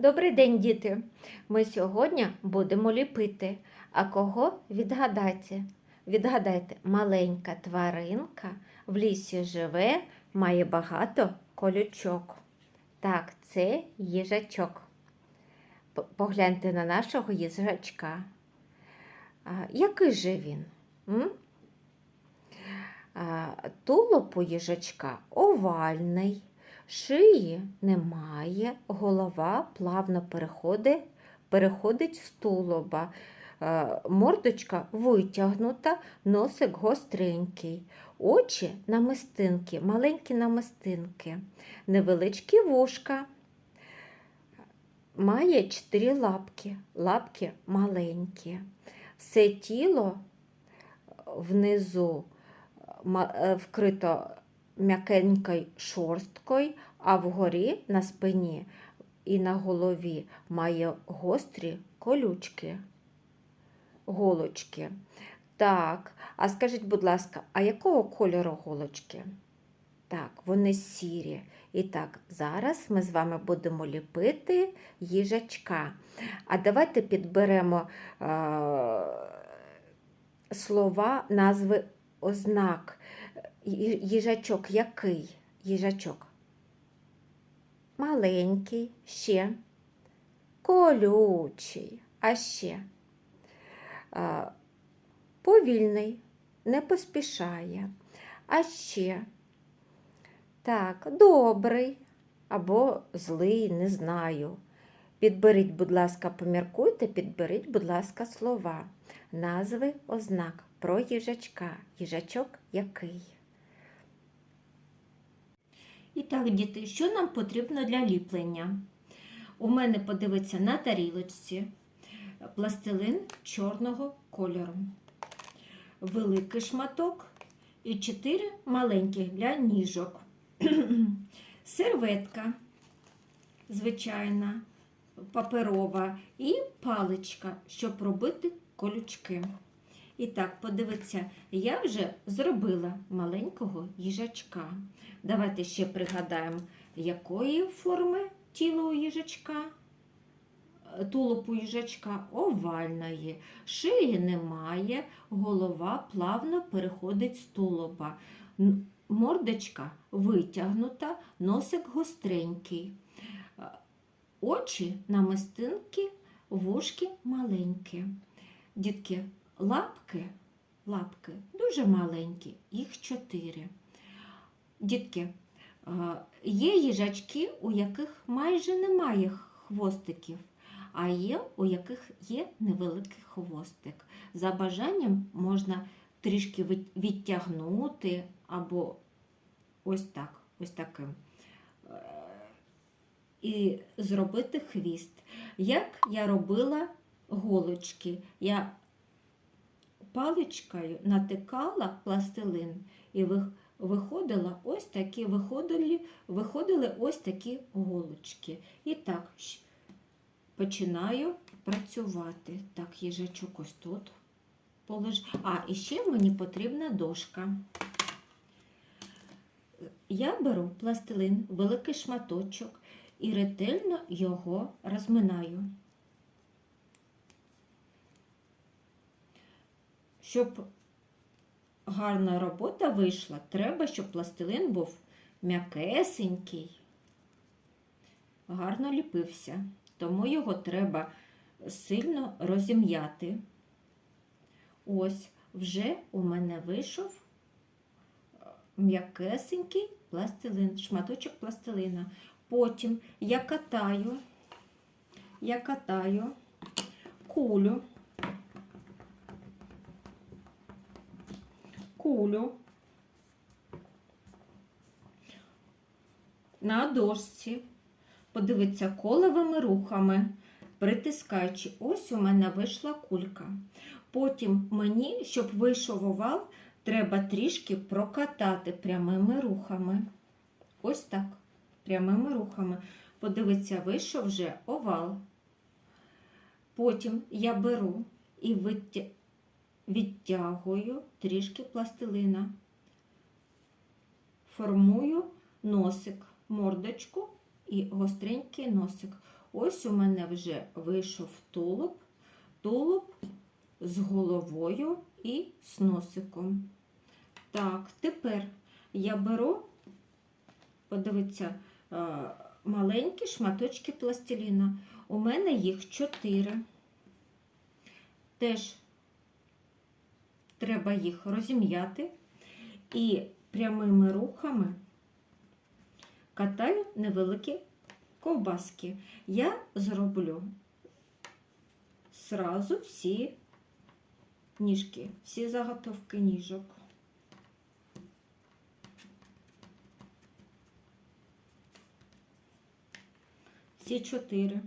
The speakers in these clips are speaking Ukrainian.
Добрий день, діти! Ми сьогодні будемо ліпити. А кого відгадайте? Відгадайте, маленька тваринка в лісі живе, має багато колючок. Так, це їжачок. Погляньте на нашого їжачка. А, який же він? М? А, тулуб у їжачка овальний. Шиї немає, голова плавно переходить, переходить в тулуба. Е, Мордочка витягнута, носик гостренький, очі намистинки, маленькі намистинки, невеличкі вушка. Має чотири лапки, лапки маленькі. Все тіло внизу е, вкрито м'якенькою шорсткою, а вгорі на спині і на голові має гострі колючки, голочки. Так, а скажіть, будь ласка, а якого кольору голочки? Так, вони сірі. І так, зараз ми з вами будемо ліпити їжачка. А давайте підберемо е- слова, назви ознак. Їжачок який? Їжачок. Маленький, ще. Колючий, а ще. А, повільний, не поспішає. А ще. Так, добрий або злий, не знаю. Підберіть, будь ласка, поміркуйте, підберіть, будь ласка, слова, назви ознак про їжачка. Їжачок який? І так, діти, що нам потрібно для ліплення? У мене подивиться на тарілочці пластилин чорного кольору, великий шматок і чотири маленьких для ніжок. Серветка, звичайна, паперова і паличка, щоб робити колючки. І так, подивіться, я вже зробила маленького їжачка. Давайте ще пригадаємо, якої форми тіло у їжачка. Е, Тулуб у їжачка овальної, шиї немає, голова плавно переходить з тулуба. Мордочка витягнута, носик гостренький. Е, Очі намистинки, вушки маленькі. Дітки, лапки, лапки дуже маленькі, їх чотири. Дітки, е, є їжачки, у яких майже немає хвостиків, а є, у яких є невеликий хвостик. За бажанням можна трішки відтягнути або ось так, ось таким. Е, І зробити хвіст. Як я робила голочки, я паличкою натикала пластилин і виходила ось такі, виходили, виходили ось такі голочки. І так, починаю працювати. Так, їжачок ось тут полеж. А, і ще мені потрібна дошка. Я беру пластилин, великий шматочок і ретельно його розминаю. Щоб гарна робота вийшла, треба, щоб пластилин був м'якесенький, гарно ліпився. Тому його треба сильно розім'яти. Ось вже у мене вийшов е, м'якесенький пластилин, шматочок пластилина. Потім я катаю, я катаю кулю, кулю на дошці. Подивіться коловими рухами, притискаючи. Ось у мене вийшла кулька. Потім мені, щоб вийшов овал, треба трішки прокатати прямими рухами. Ось так, прямими рухами. Подивіться, вийшов вже овал. Потім я беру і витя- відтягую трішки пластилина. Формую носик, мордочку і гостренький носик. Ось у мене вже вийшов тулуб, тулуб з головою і з носиком. Так, тепер я беру, подивіться, е, маленькі шматочки пластиліна. У мене їх чотири. Теж треба їх розім'яти і прямими рухами катаю невеликі ковбаски. Я зроблю сразу всі ніжки, всі заготовки ніжок. Всі чотири.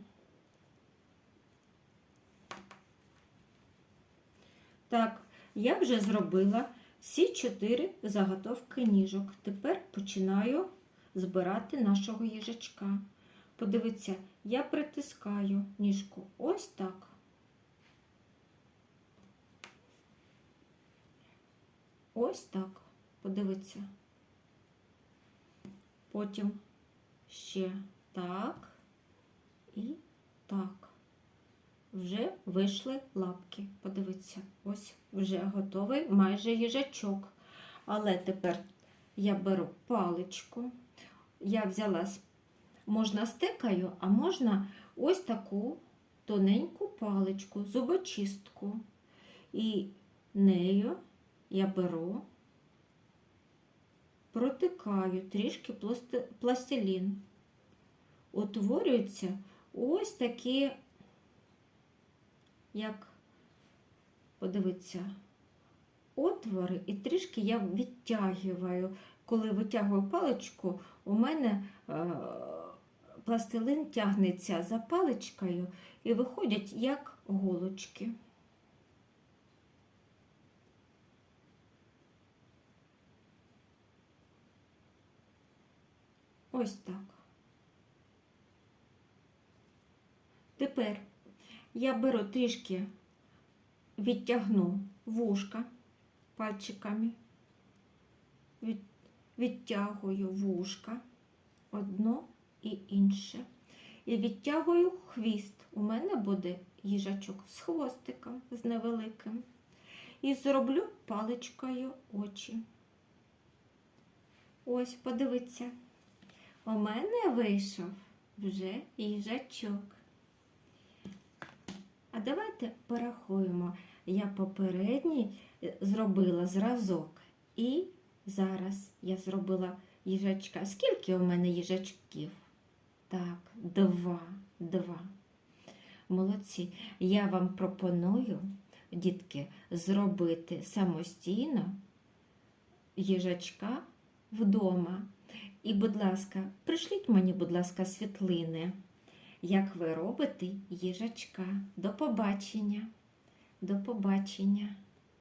Так, я вже зробила всі чотири заготовки ніжок. Тепер починаю збирати нашого їжачка. Подивіться, я притискаю ніжку ось так. Ось так. Подивіться. Потім ще так і. Вже вийшли лапки. Подивіться, ось вже готовий майже їжачок. Але тепер я беру паличку. Я взяла, можна стекаю, а можна ось таку тоненьку паличку, зубочистку. І нею я беру, протикаю трішки пласти- пластилін. Утворюються ось такі, як, подивіться, отвори, і трішки я відтягую. Коли витягую паличку, у мене е, пластилин тягнеться за паличкою і виходять як голочки. Ось так. Тепер я беру трішки відтягну вушка пальчиками, від, відтягую вушка одно і інше. І відтягую хвіст. У мене буде їжачок з хвостиком, з невеликим. І зроблю паличкою очі. Ось, подивіться. У мене вийшов вже їжачок. А давайте порахуємо. Я попередній е, зробила зразок. І зараз я зробила їжачка. Скільки у мене їжачків? Так, два. Два. Молодці. Я вам пропоную, дітки, зробити самостійно їжачка вдома. І, будь ласка, пришліть мені, будь ласка, світлини, як ви робите їжачка. До побачення. До побачення.